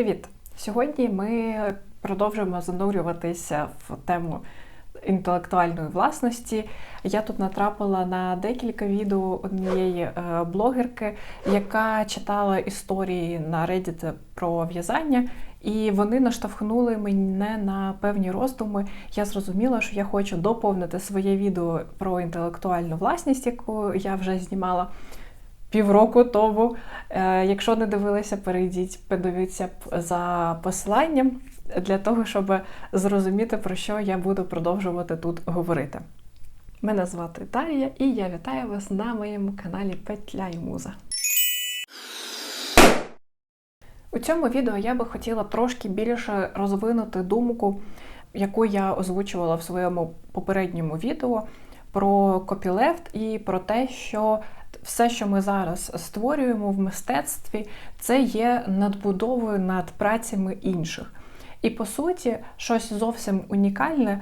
привіт! Сьогодні ми продовжуємо занурюватися в тему інтелектуальної власності. Я тут натрапила на декілька відео однієї е, блогерки, яка читала історії на Reddit про в'язання, і вони наштовхнули мене на певні роздуми. Я зрозуміла, що я хочу доповнити своє відео про інтелектуальну власність, яку я вже знімала півроку тому. Е, якщо не дивилися, перейдіть, подивіться за посиланням для того, щоб зрозуміти, про що я буду продовжувати тут говорити. Мене звати Дар'я і я вітаю вас на моєму каналі Петля і Муза. У цьому відео я би хотіла трошки більше розвинути думку, яку я озвучувала в своєму попередньому відео про копілефт і про те, що все, що ми зараз створюємо в мистецтві, це є надбудовою над працями інших. І по суті, щось зовсім унікальне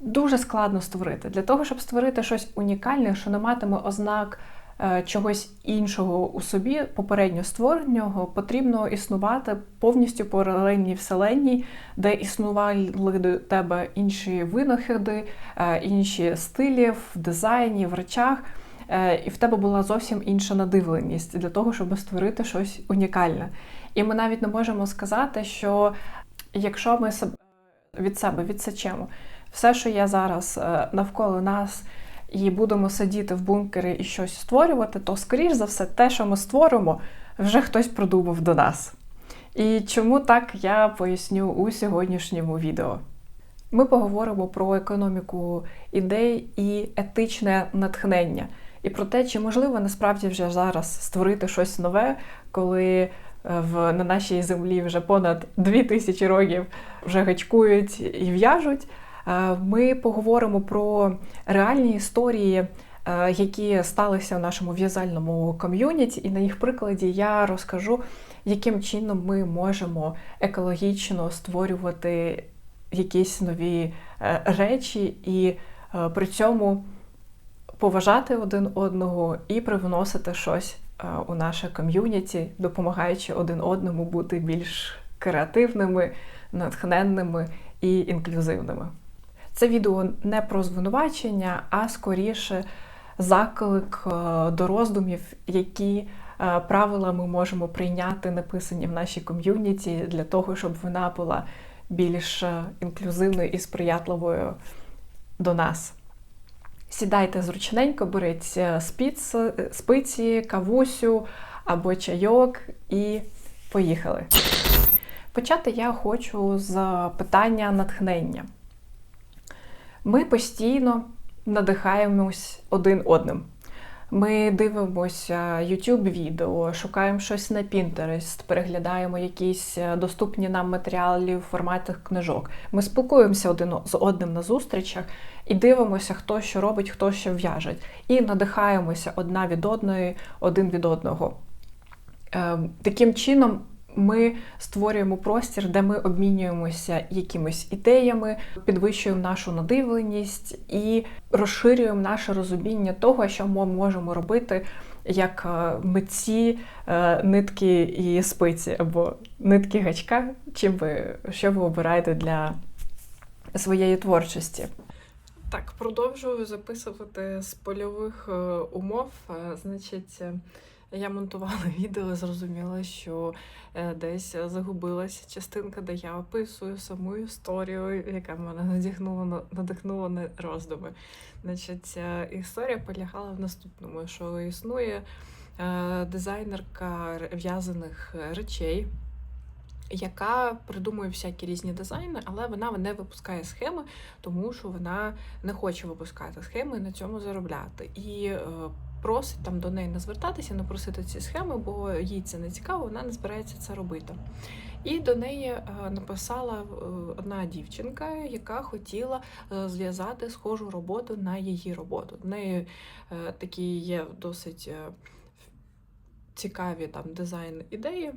дуже складно створити. Для того, щоб створити щось унікальне, що не матиме ознак е, чогось іншого у собі, попередньо створеного, потрібно існувати повністю паралельній вселенній, де існували до тебе інші винахіди, е, інші стилі в дизайні, в речах. Е, і в тебе була зовсім інша надивленість для того, щоб створити щось унікальне. І ми навіть не можемо сказати, що якщо ми від себе відсечемо все, що є зараз е, навколо нас, і будемо сидіти в бункері і щось створювати, то, скоріш за все, те, що ми створимо, вже хтось продумав до нас. І чому так я поясню у сьогоднішньому відео. Ми поговоримо про економіку ідей і етичне натхнення і про те, чи можливо насправді вже зараз створити щось нове, коли е, в, на нашій землі вже понад дві тисячі років вже гачкують і в'яжуть. Е, ми поговоримо про реальні історії. Е, які сталися в нашому в'язальному ком'юніті, і на їх прикладі я розкажу, яким чином ми можемо екологічно створювати якісь нові речі, і при цьому поважати один одного і привносити щось е, у наше ком'юніті, допомагаючи один одному бути більш креативними, натхненними і інклюзивними. Це відео не про звинувачення, а скоріше заклик е, до роздумів, які е, правила ми можемо прийняти, написані в нашій ком'юніті, для того, щоб вона була більш інклюзивною і сприятливою до нас. Сідайте зручненько, беріть е, спіц, е, спиці, кавусю або чайок і поїхали. Почати я хочу з питання натхнення. Ми постійно надихаємось один одним. Ми дивимося YouTube відео, шукаємо щось на Pinterest, переглядаємо якісь е, доступні нам матеріали в форматах книжок. Ми спілкуємося один з одним на зустрічах і дивимося, хто що робить, хто що в'яже. І надихаємося одна від одної, один від одного. Ем, таким чином ми створюємо простір, де ми обмінюємося якимись ідеями, підвищуємо нашу надивленість і розширюємо наше розуміння того, що ми можемо робити як е, митці е, нитки і спиці, або нитки гачка, чим ви що ви обираєте для своєї творчості. Так, продовжую записувати з польових е, умов. Значить, я монтувала відео, зрозуміла, що е, десь загубилася частинка, де я описую саму історію, яка мене надихнула надихнула на роздуми. Значить, історія полягала в наступному: що існує е, дизайнерка в'язаних речей. Яка придумує всякі різні дизайни, але вона не випускає схеми, тому що вона не хоче випускати схеми і на цьому заробляти. І е, просить там до неї не звертатися, не просити ці схеми, бо їй це не цікаво, вона не збирається це робити. І до неї е, написала е, одна дівчинка, яка хотіла зв'язати схожу роботу на її роботу. В неї такі є досить цікаві там дизайн ідеї.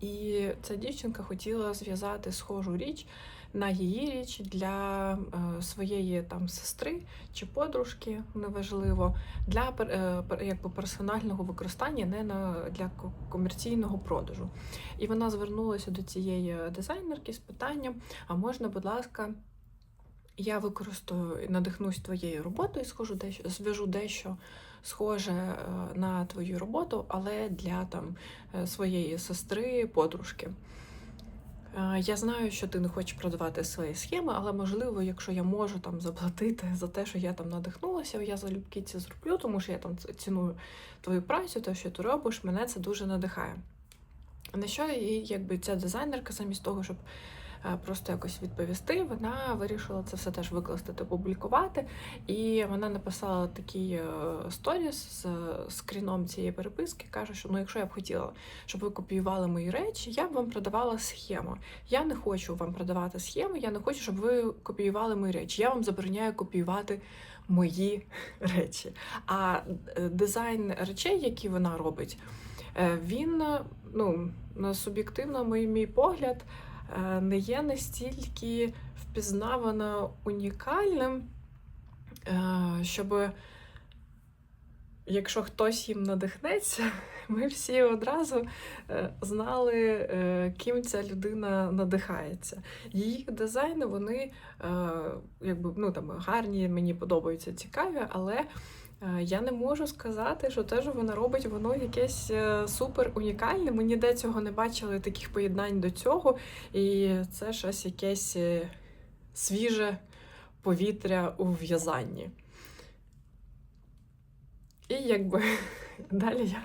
І ця дівчинка хотіла зв'язати схожу річ на її річ для е, своєї там сестри чи подружки, неважливо, для е, якби персонального використання, не на для комерційного продажу. І вона звернулася до цієї дизайнерки з питанням: а можна, будь ласка. Я використаю, надихнусь твоєю роботою, схожу дещо, зв'яжу дещо схоже е, на твою роботу, але для там своєї сестри, подружки. Я знаю, що ти не хочеш продавати свої схеми, але можливо, якщо я можу там заплатити за те, що я там надихнулася, я залюбки це зроблю, тому що я там ціную твою працю, те, що ти робиш, мене це дуже надихає. На що і якби ця дизайнерка, замість того, щоб Е, просто якось відповісти. Вона вирішила це все теж викласти та публікувати. І вона написала такий е, сторіс з скріном цієї переписки. каже, що ну, якщо я б хотіла, щоб ви копіювали мої речі, я б вам продавала схему. Я не хочу вам продавати схему, я не хочу, щоб ви копіювали мої речі. Я вам забороняю копіювати. Мої речі. А е, дизайн речей, які вона робить, він ну, на суб'єктивно мій, мій погляд, Е, не є настільки впізнавано унікальним, е, щоб, якщо хтось їм надихнеться, ми всі одразу е, знали, ким ця людина надихається. Її дизайни, вони якби ну там гарні, мені подобаються цікаві, але Е, я не можу сказати, що те, що вона робить, воно якесь е, супер унікальне. Ми ніде цього не бачили, таких поєднань до цього. І це щось якесь е, свіже повітря у в'язанні. І якби далі я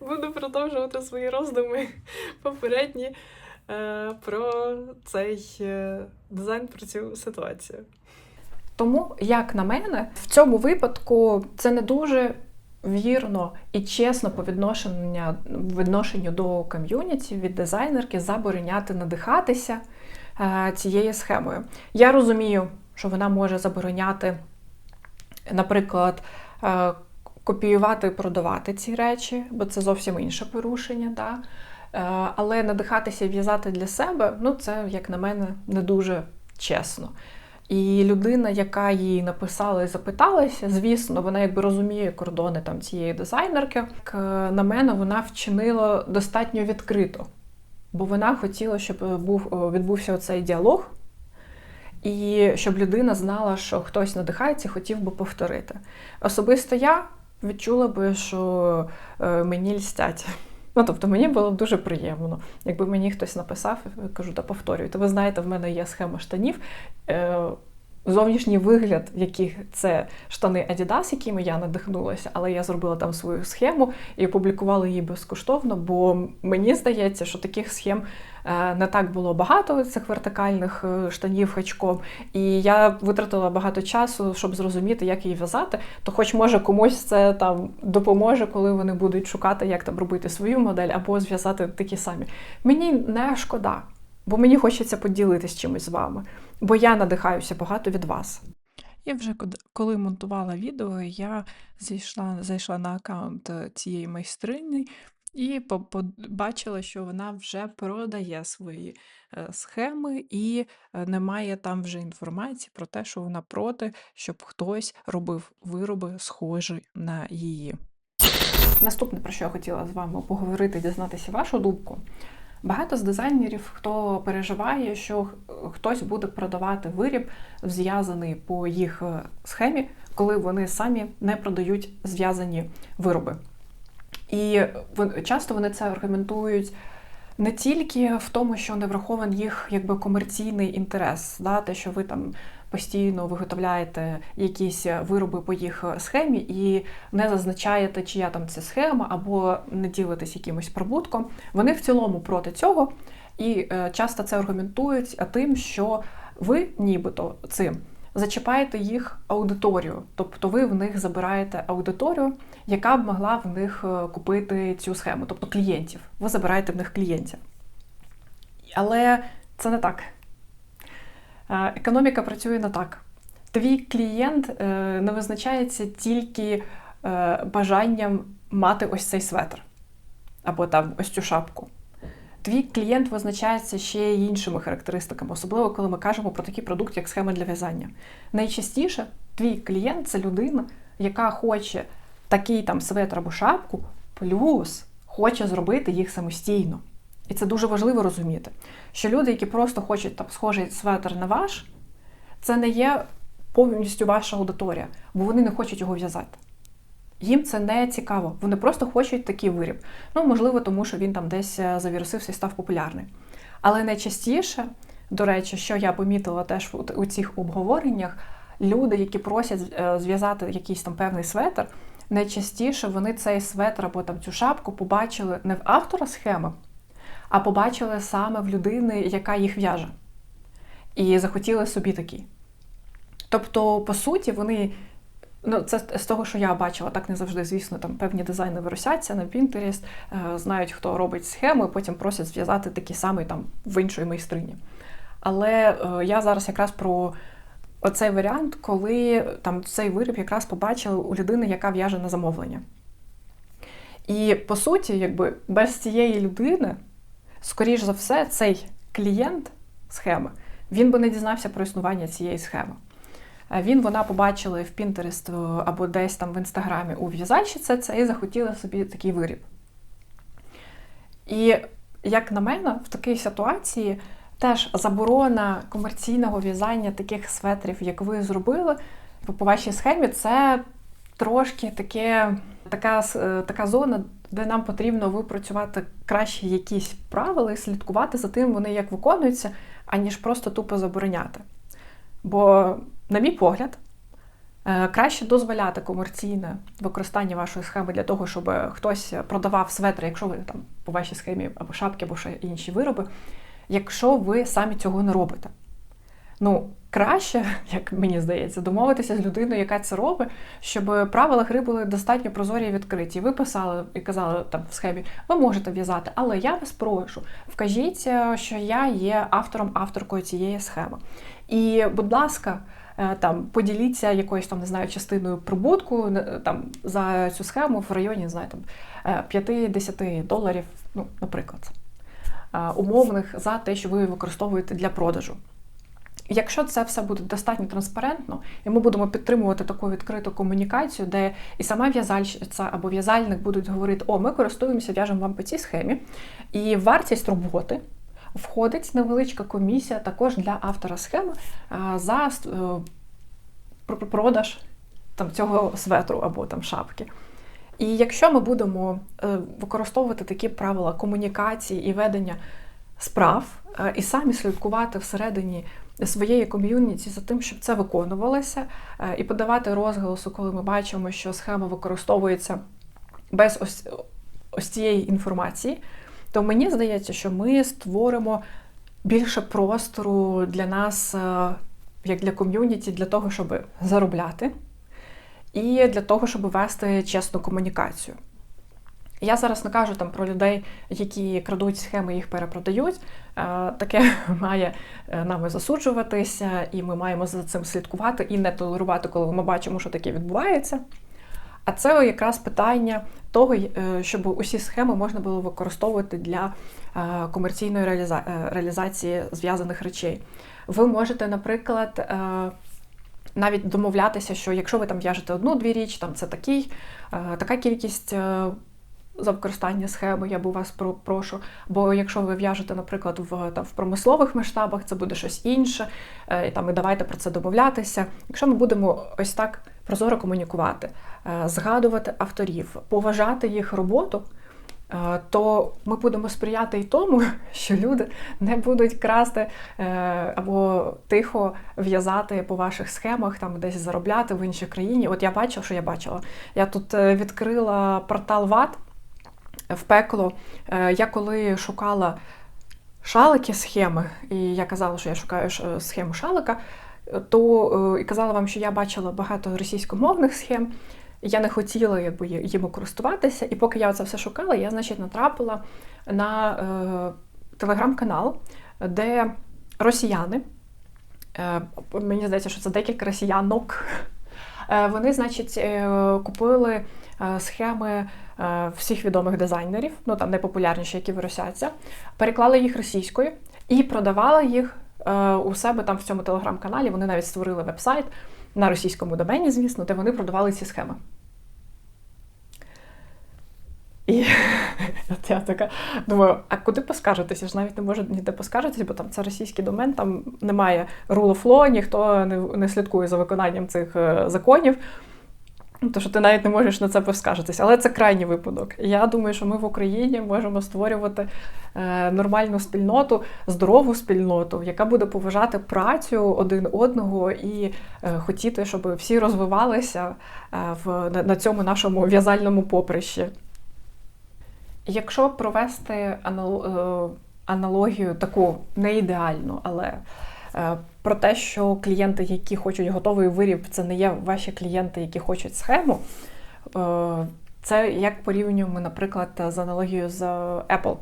буду продовжувати свої роздуми попередні про цей дизайн про цю ситуацію. Тому, як на мене, в цьому випадку це не дуже вірно і чесно по відношенню, відношенню до ком'юніті від дизайнерки забороняти надихатися е, цією схемою. Я розумію, що вона може забороняти, наприклад, е, копіювати і продавати ці речі, бо це зовсім інше порушення. Да? Е, але надихатися і в'язати для себе, ну це, як на мене, не дуже чесно. І людина, яка їй написала і запиталася, звісно, вона якби розуміє кордони там цієї дизайнерки. На мене вона вчинила достатньо відкрито, бо вона хотіла, щоб був відбувся цей діалог, і щоб людина знала, що хтось надихається, хотів би повторити. Особисто я відчула би, що е, мені льстять. Ну, тобто мені було дуже приємно, якби мені хтось написав, кажу, та повторюйте. Ви знаєте, в мене є схема штанів. Зовнішній вигляд, яких це штани Adidas, якими я надихнулася, але я зробила там свою схему і опублікувала її безкоштовно, бо мені здається, що таких схем Е, не так було багато цих вертикальних е, штанів хачком, і я витратила багато часу, щоб зрозуміти, як її в'язати. То, хоч може комусь це там допоможе, коли вони будуть шукати, як там робити свою модель або зв'язати такі самі. Мені не шкода, бо мені хочеться поділитися чимось з вами, бо я надихаюся багато від вас. Я вже коли монтувала відео, я зайшла зайшла на аккаунт е, цієї майстрині і побачила, що вона вже продає свої е, схеми, і е, немає там вже інформації про те, що вона проти, щоб хтось робив вироби, схожі на її. Наступне, про що я хотіла з вами поговорити, дізнатися вашу думку. Багато з дизайнерів, хто переживає, що хтось буде продавати виріб, зв'язаний по їх е, схемі, коли вони самі не продають зв'язані вироби. І часто вони це аргументують не тільки в тому, що не врахований їх якби комерційний інтерес, да, те, що ви там постійно виготовляєте якісь вироби по їх схемі і не зазначаєте, чия там це схема, або не ділитесь якимось прибутком. Вони в цілому проти цього і е, часто це аргументують тим, що ви нібито цим зачіпаєте їх аудиторію, тобто ви в них забираєте аудиторію, яка б могла в них е, купити цю схему, тобто клієнтів. Ви забираєте в них клієнтів. Але це не так. Е, економіка працює не так. Твій клієнт е, не визначається тільки бажанням мати ось цей светр або там ось цю шапку. твій клієнт визначається ще й іншими характеристиками, особливо коли ми кажемо про такий продукт, як схема для в'язання. Найчастіше твій клієнт це людина, яка хоче такий там светр або шапку, плюс хоче зробити їх самостійно. І це дуже важливо розуміти, що люди, які просто хочуть там схожий светр на ваш, це не є повністю ваша аудиторія, бо вони не хочуть його в'язати. Їм це не цікаво. Вони просто хочуть такий виріб. Ну, можливо, тому що він там десь е, завірусився і став популярний. Але найчастіше, до речі, що я помітила теж у цих обговореннях, люди, які просять е, зв'язати якийсь там певний светр, найчастіше вони цей светр або там цю шапку побачили не в автора схеми, а побачили саме в людини, яка їх в'яже. І захотіли собі такий. Тобто, по суті, вони. Ну, це з того, що я бачила, так не завжди, звісно, там певні дизайни виросяться на Pinterest, е, знають, хто робить схеми, потім просять зв'язати такі самі там в іншої майстрині. Але е, я зараз якраз про оцей варіант, коли там цей виріб якраз побачили у людини, яка в'яже на замовлення. І по суті, якби без цієї людини, скоріш за все, цей клієнт схеми, він би не дізнався про існування цієї схеми. Він вона побачила в е, або десь там в інстаграмі у в'язальщиці це і захотіла собі такий виріб. І, як на мене, в такій ситуації теж заборона комерційного в'язання таких светрів, як ви зробили, по вашій схемі, це трошки таке, така, е, така зона, де нам потрібно випрацювати краще якісь правила і слідкувати за тим, вони як виконуються, аніж просто тупо забороняти. Бо на мій погляд, е, краще дозволяти комерційне використання вашої схеми для того, щоб хтось продавав светри, якщо ви там по вашій схемі або шапки, або ще інші вироби, якщо ви самі цього не робите. Ну, краще, як мені здається, домовитися з людиною, яка це робить, щоб правила гри були достатньо прозорі і відкриті. Ви писали і казали там в схемі, ви можете в'язати, але я вас прошу, вкажіть, е, що я є автором, авторкою цієї схеми. І, будь ласка, Е, там поділіться якоюсь там не знаю частиною прибутку там за цю схему в районі не знаю, там 50 е, доларів, ну, наприклад, е, умовних за те, що ви використовуєте для продажу. Якщо це все буде достатньо транспарентно, і ми будемо підтримувати таку відкриту комунікацію, де і сама в'язальщиця або в'язальник будуть говорити, о, ми користуємося, в'яжемо вам по цій схемі, і вартість роботи входить невеличка комісія також для автора схеми за е, продаж там, цього светру або там шапки. І якщо ми будемо е, використовувати такі правила комунікації і ведення справ, е, і самі слідкувати всередині своєї ком'юніті за тим, щоб це виконувалося, і подавати розголосу, коли ми бачимо, що схема використовується без ось, ось цієї інформації, то мені здається, що ми створимо більше простору для нас, е, як для ком'юніті, для того, щоб заробляти, і для того, щоб вести чесну комунікацію. Я зараз не кажу там про людей, які крадуть схеми, їх перепродають. Е, таке має е, нами засуджуватися, і ми маємо за цим слідкувати і не толерувати, коли ми бачимо, що таке відбувається. А це якраз питання того, е, щоб усі схеми можна було використовувати для комерційної реалізації зв'язаних речей. Ви можете, наприклад, навіть домовлятися, що якщо ви там в'яжете одну-дві річ, там це такий, така кількість. За використання схеми я б у вас прошу. Бо якщо ви в'яжете, наприклад, в там в промислових масштабах, це буде щось інше, і там і давайте про це домовлятися. Якщо ми будемо ось так прозоро комунікувати, е, згадувати авторів, поважати їх роботу, е, то ми будемо сприяти й тому, що люди не будуть красти е, або тихо в'язати по ваших схемах, там десь заробляти в іншій країні. От я бачила, що я бачила. Я тут відкрила портал ВАТ в пекло. Я коли шукала шалики схеми, і я казала, що я шукаю схему шалика то е, і казала вам, що я бачила багато російськомовних схем. Я не хотіла якби, їм користуватися. І поки я це все шукала, я, значить, натрапила на е, телеграм-канал, де росіяни, е, мені здається, що це декілька росіянок, е, вони, значить, е, купили е, схеми е, всіх відомих дизайнерів, ну там найпопулярніші, які виросяться, переклали їх російською і продавали їх е, у себе там в цьому телеграм-каналі. Вони навіть створили веб-сайт на російському домені, звісно, де вони продавали ці схеми. І от я така думаю, а куди поскаржитися? Я ж навіть не можу ніде поскаржитися, бо там це російський домен, там немає rule of law, ніхто не, не слідкує за виконанням цих е, законів. Ну, То що ти навіть не можеш на це поскаржитися. Але це крайній випадок. Я думаю, що ми в Україні можемо створювати е, нормальну спільноту, здорову спільноту, яка буде поважати працю один одного і е, хотіти, щоб всі розвивалися е, в, на, цьому нашому в'язальному поприщі. Якщо провести анал- аналогію таку не ідеальну, але про те, що клієнти, які хочуть готовий виріб, це не є ваші клієнти, які хочуть схему. е, Це як порівнюємо, наприклад, з аналогією з Apple.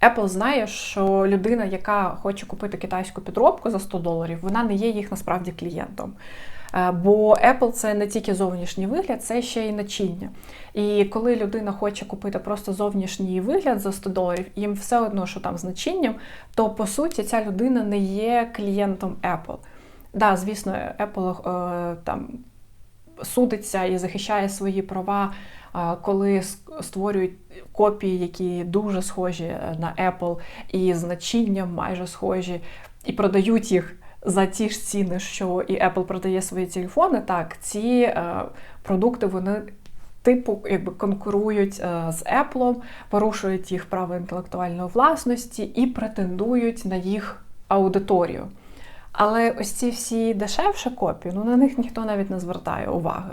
Apple знає, що людина, яка хоче купити китайську підробку за 100 доларів, вона не є їх насправді клієнтом. Е, Бо Apple це не тільки зовнішній вигляд, це ще й начиння. І коли людина хоче купити просто зовнішній вигляд за 100 доларів, їм все одно, що там з начинням, то по суті ця людина не є клієнтом Apple. Да, звісно, Apple е, там судиться і захищає свої права, е, коли створюють копії, які дуже схожі на Apple, і з начинням майже схожі, і продають їх за ті ж ціни, що і Apple продає свої телефони. Так, ці е, продукти вони. Типу, якби конкурують е, з Apple, порушують їх право інтелектуальної власності і претендують на їх аудиторію. Але ось ці всі дешевші копії, ну на них ніхто навіть не звертає уваги.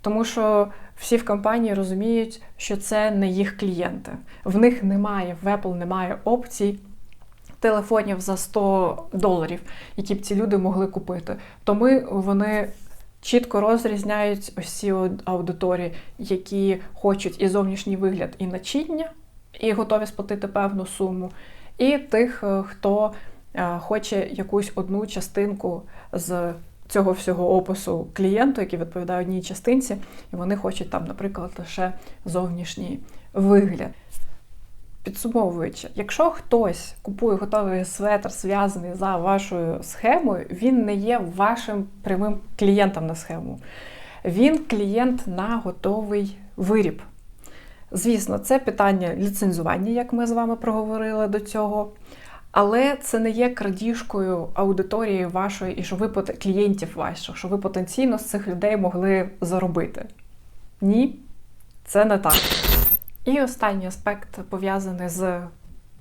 Тому що всі в компанії розуміють, що це не їх клієнти. В них немає, в Apple немає опцій телефонів за 100 доларів, які б ці люди могли купити. Тому вони чітко розрізняють ось аудиторії, які хочуть і зовнішній вигляд, і начиння, і готові сплатити певну суму, і тих, е, хто е, хоче якусь одну частинку з цього всього опису клієнту, який відповідає одній частинці, і вони хочуть там, наприклад, лише зовнішній вигляд. Підсумовуючи, якщо хтось купує готовий светр, зв'язаний за вашою схемою, він не є вашим прямим клієнтом на схему. Він клієнт на готовий виріб. Звісно, це питання ліцензування, як ми з вами проговорили до цього. Але це не є крадіжкою аудиторії вашої і що ви клієнтів ваших, що ви потенційно з цих людей могли заробити. Ні, це не так. І останній аспект пов'язаний з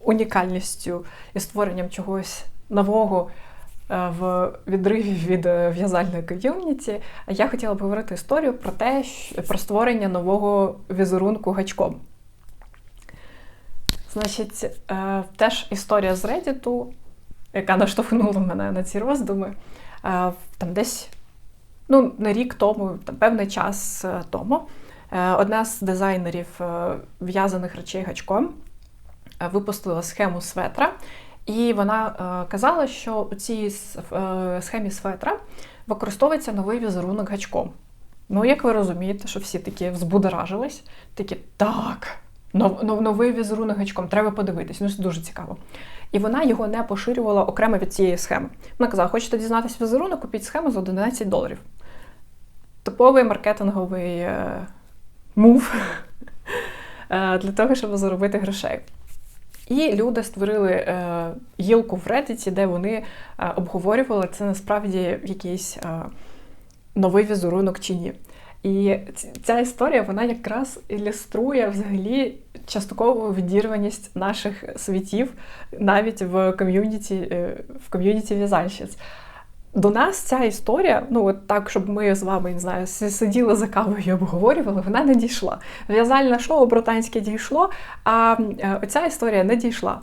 унікальністю і створенням чогось нового е, в відриві від е, в'язальної ком'юніті. Я хотіла б говорити історію про те, про створення нового візерунку гачком. Значить, е, теж історія з Reddit, яка наштовхнула мене на ці роздуми. Там десь ну, на рік тому, там, певний час тому, одна з дизайнерів е, в'язаних речей гачком е, випустила схему светра, і вона е, казала, що у цій е, схемі светра використовується новий візерунок гачком. Ну, як ви розумієте, що всі такі взбудоражились, такі так, нов, нов- новий візерунок гачком, треба подивитись, ну це дуже цікаво. І вона його не поширювала окремо від цієї схеми. Вона казала, хочете дізнатися візерунок, купіть схему за 11 доларів. Типовий маркетинговий е, мув е, для того, щоб заробити грошей. І люди створили е, гілку в Reddit, де вони е, обговорювали, це насправді якийсь новий візерунок чи ні. І ця історія вона якраз ілюструє взагалі часткову відірваність наших світів навіть в ком'юніті в ком'юніті в'язальщиць. До нас ця історія, ну от так, щоб ми з вами не знаю, сиділи за кавою і обговорювали, вона не дійшла. В'язальне шоу британське дійшло, а е, оця історія не дійшла.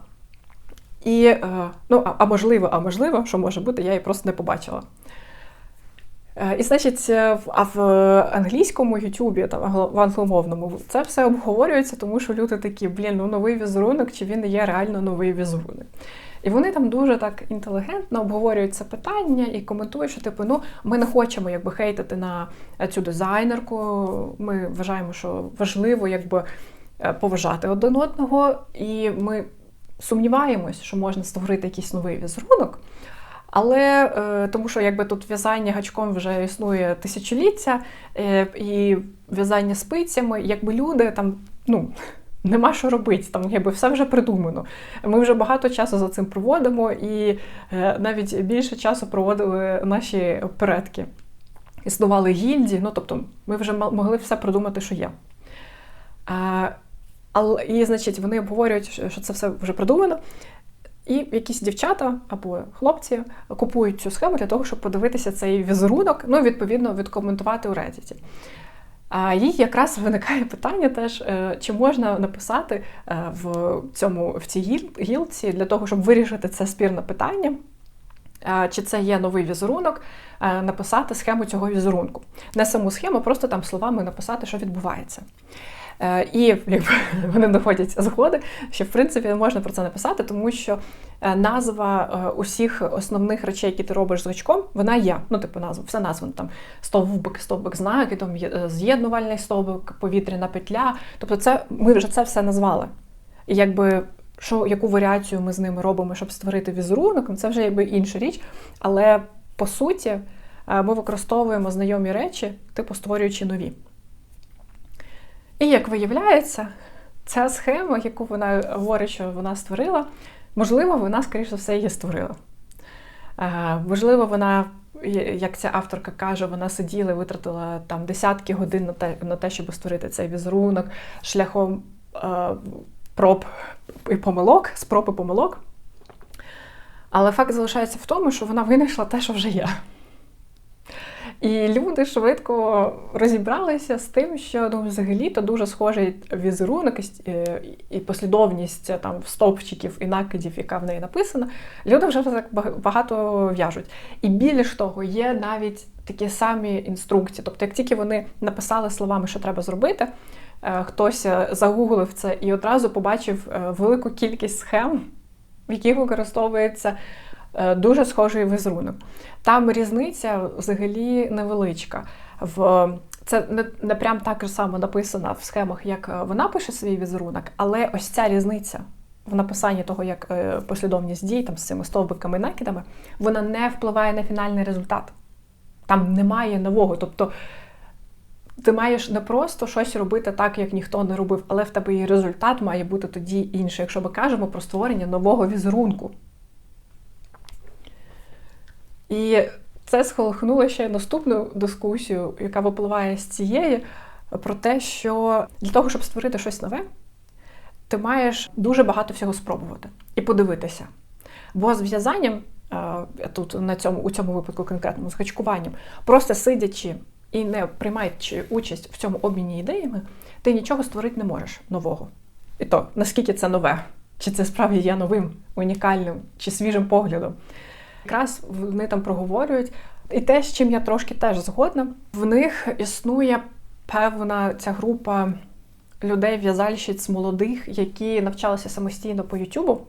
І, е, ну, а, можливо, а можливо, що може бути, я її просто не побачила. Е, І, значить, в- а в англійському Ютубі, там в англомовному, це все обговорюється, тому що люди такі, блін, ну новий візерунок, чи він є реально новий візерунок. І вони там дуже так інтелігентно обговорюють це питання і коментують, що типу, ну ми не хочемо якби хейтити на цю дизайнерку. Ми вважаємо, що важливо якби е, поважати один одного, і ми сумніваємось, що можна створити якийсь новий візерунок. Але е, тому що якби тут в'язання гачком вже існує тисячоліття, е, і в'язання спицями, якби люди там, ну. Нема що робити, там якби все вже придумано. Ми вже багато часу за цим проводимо, і е, навіть більше часу проводили наші предки. Існували гільдії, ну тобто ми вже могли все придумати, що є. Але, І, значить, вони обговорюють, що це все вже придумано. І якісь дівчата або хлопці купують цю схему для того, щоб подивитися цей візерунок, ну відповідно відкоментувати у Reddit. А їй якраз виникає питання теж, е, чи можна написати е, в цьому в цій гілці для того, щоб вирішити це спірне питання. Чи це є новий візерунок, е, написати схему цього візерунку. Не саму схему, просто там словами написати, що відбувається. Е, і якби вони доходять згоди, що в принципі можна про це написати, тому що е, назва е, усіх основних речей, які ти робиш з гачком, вона є. Ну, типу, назва, все названо там стовбик, стовбик знаки, там з'єднувальний стовбик, повітряна петля. Тобто, це ми вже це все назвали. І якби. Що, яку варіацію ми з ними робимо, щоб створити візерунок, це вже якби інша річ. Але по суті ми використовуємо знайомі речі, типу створюючи нові. І як виявляється, ця схема, яку вона говорить, що вона створила, можливо, вона, скоріш за все, її створила. Можливо, вона, як ця авторка каже, вона сиділа і витратила там десятки годин на те, на те, щоб створити цей візерунок шляхом е, проб і помилок, спроб і помилок. Але факт залишається в тому, що вона винайшла те, що вже є. І люди швидко розібралися з тим, що ну, взагалі-то дуже схожий візерунок е, і послідовність е, там стовпчиків і накидів, яка в неї написана. Люди вже так багато в'яжуть. І більш того, є навіть такі самі інструкції. Тобто, як тільки вони написали словами, що треба зробити, е, хтось загуглив це і одразу побачив велику кількість схем, в яких використовується. Дуже схожий візерунок. Там різниця взагалі невеличка. В це не не прям так само написано в схемах, як е, вона пише свій візерунок, але ось ця різниця в написанні того, як е, послідовність дій там з цими стовбиками і накидами, вона не впливає на фінальний результат. Там немає нового. Тобто ти маєш не просто щось робити так, як ніхто не робив, але в тебе і результат має бути тоді інший, якщо ми кажемо про створення нового візерунку. І це схолохнуло ще наступну дискусію, яка випливає з цієї, про те, що для того, щоб створити щось нове, ти маєш дуже багато всього спробувати і подивитися. Бо з в'язанням, тут на цьому, у цьому випадку конкретному з гачкуванням, просто сидячи і не приймаючи участь в цьому обміні ідеями, ти нічого створити не можеш нового. І то, наскільки це нове, чи це справді є новим, унікальним, чи свіжим поглядом якраз вони там проговорюють. І те, з чим я трошки теж згодна, в них існує певна ця група людей, в'язальщиць молодих, які навчалися самостійно по Ютубу.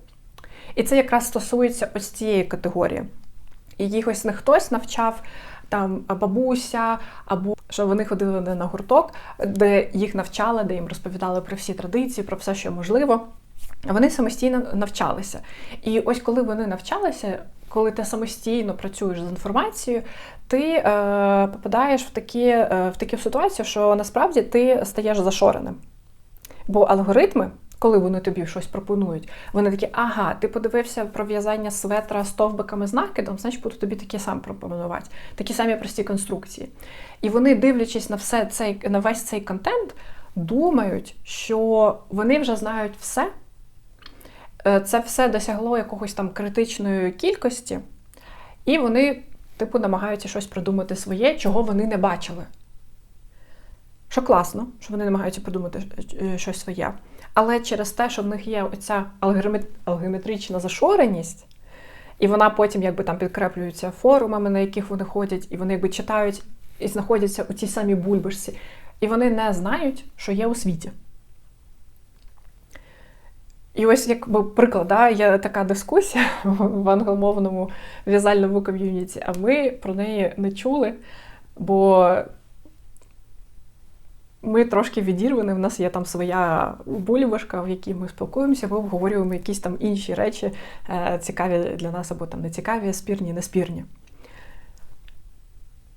І це якраз стосується ось цієї категорії. І їх ось не хтось навчав там бабуся, або що вони ходили на гурток, де їх навчали, де їм розповідали про всі традиції, про все, що можливо. Вони самостійно навчалися. І ось коли вони навчалися, коли ти самостійно працюєш з інформацією, ти е, попадаєш в такі, е, в такі ситуації, що насправді ти стаєш зашореним. Бо алгоритми, коли вони тобі щось пропонують, вони такі, ага, ти подивився про в'язання светра стовбиками з накидом, значить буду тобі такі самі пропонувати, такі самі прості конструкції. І вони, дивлячись на все цей, на весь цей контент, думають, що вони вже знають все. Е, це все досягло якогось там критичної кількості, і вони, типу, намагаються щось придумати своє, чого вони не бачили. Що класно, що вони намагаються придумати е, щось своє. Але через те, що в них є оця алгометрична зашореність, і вона потім якби там підкреплюється форумами, на яких вони ходять, і вони якби читають і знаходяться у тій самій бульбашці, і вони не знають, що є у світі. І ось якби приклад, да, є така дискусія в англомовному в'язальному ком'юніті, а ми про неї не чули, бо ми трошки відірвані, в нас є там своя бульбашка, в якій ми спілкуємося, ми обговорюємо якісь там інші речі, е, цікаві для нас або там не спірні, не спірні.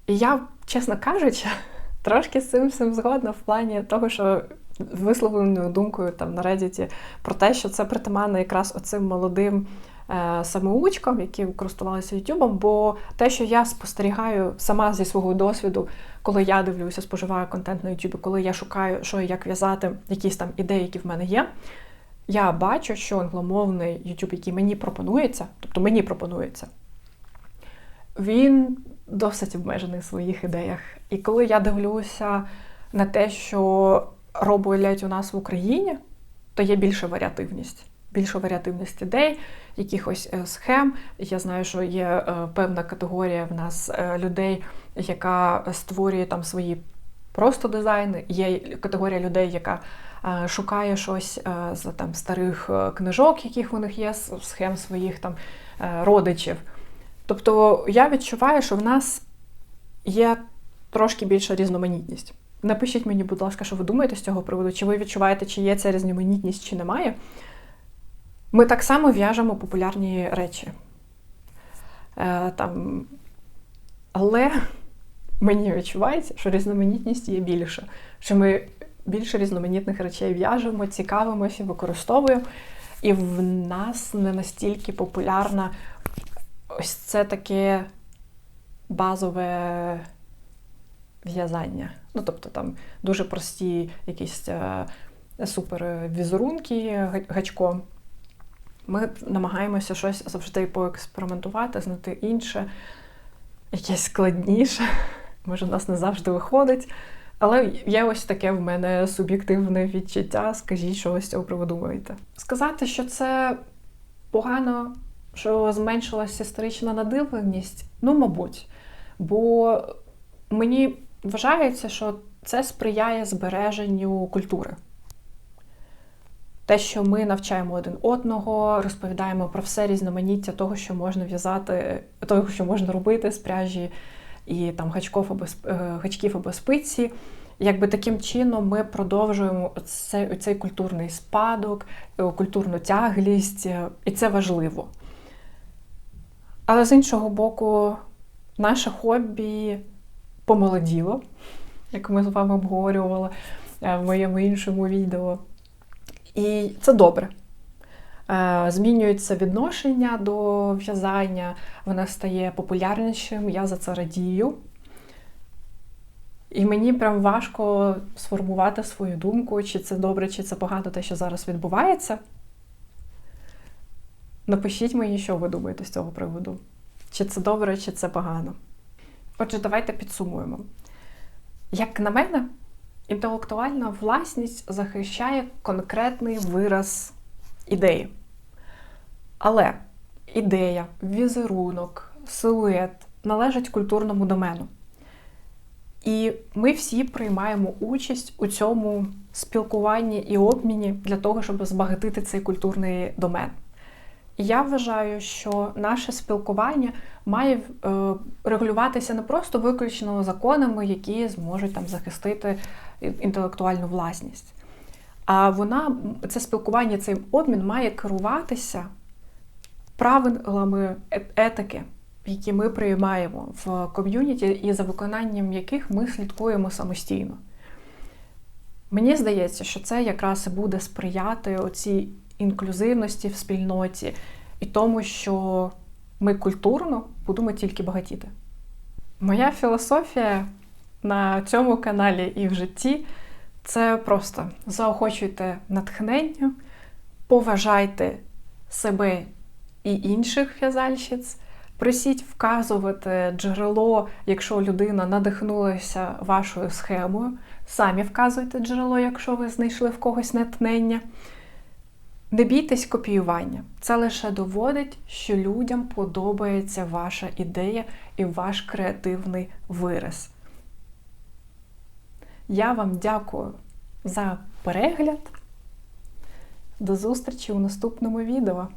І я, чесно кажучи, трошки з цим всім згодна в плані того, що висловленою думкою там на Reddit про те, що це притаманно якраз оцим молодим е, самоучкам, які користувалися Ютубом, бо те, що я спостерігаю сама зі свого досвіду, коли я дивлюся, споживаю контент на Ютубі, коли я шукаю, що і як в'язати, якісь там ідеї, які в мене є. Я бачу, що англомовний YouTube, який мені пропонується, тобто мені пропонується, він досить обмежений в своїх ідеях. І коли я дивлюся на те, що роблять у нас в Україні, то є більша варіативність. Більша варіативність ідей, якихось е, схем. Я знаю, що є е, певна категорія в нас е, людей, яка створює там свої просто дизайни. Є категорія людей, яка шукає щось з там старих книжок, яких у них є, схем своїх там родичів. Тобто я відчуваю, що в нас є трошки більша різноманітність. Напишіть мені, будь ласка, що ви думаєте з цього приводу, чи ви відчуваєте, чи є ця різноманітність, чи немає. Ми так само в'яжемо популярні речі. Е, там... Але мені відчувається, що різноманітність є більше, що ми більше різноманітних речей в'яжемо, цікавимося, використовуємо. І в нас не настільки популярна ось це таке базове в'язання. Ну, тобто там дуже прості якісь е, супер візерунки гачком. Ми намагаємося щось завжди поекспериментувати, знайти інше, якесь складніше. Може, у нас не завжди виходить. Але є ось таке в мене суб'єктивне відчуття. Скажіть, що ви з цього приводу думаєте. Сказати, що це погано, що зменшилася історична надивленість, ну, мабуть. Бо мені вважається, що це сприяє збереженню культури. Те, що ми навчаємо один одного, розповідаємо про все різноманіття того, що можна в'язати, того, що можна робити з пряжі і там гачков або е, гачків або спиці. Якби таким чином ми продовжуємо цей, цей культурний спадок, е, культурну тяглість, е, і це важливо. Але з іншого боку, наше хобі помолоділо, як ми з вами обговорювали в моєму іншому відео. І це добре. Е, змінюється відношення до в'язання, воно стає популярнішим, я за це радію. І мені прям важко сформувати свою думку, чи це добре, чи це погано те, що зараз відбувається. Напишіть мені, що ви думаєте з цього приводу. Чи це добре, чи це погано. Отже, давайте підсумуємо. Як на мене, Інтелектуальна власність захищає конкретний вираз ідеї. Але ідея, візерунок, силует належать культурному домену. І ми всі приймаємо участь у цьому спілкуванні і обміні для того, щоб збагатити цей культурний домен. Я вважаю, що наше спілкування має е, регулюватися не просто виключно законами, які зможуть там захистити інтелектуальну власність. А вона, це спілкування, цей обмін має керуватися правилами е, етики, які ми приймаємо в ком'юніті, і за виконанням яких ми слідкуємо самостійно. Мені здається, що це якраз і буде сприяти оцій інклюзивності в спільноті і тому, що ми культурно будемо тільки багатіти. Моя філософія на цьому каналі і в житті це просто заохочуйте натхнення, поважайте себе і інших в'язальщиць. Просіть вказувати джерело, якщо людина надихнулася вашою схемою. Самі вказуйте джерело, якщо ви знайшли в когось натхнення. Не бійтесь копіювання. Це лише доводить, що людям подобається ваша ідея і ваш креативний вираз. Я вам дякую за перегляд. До зустрічі у наступному відео!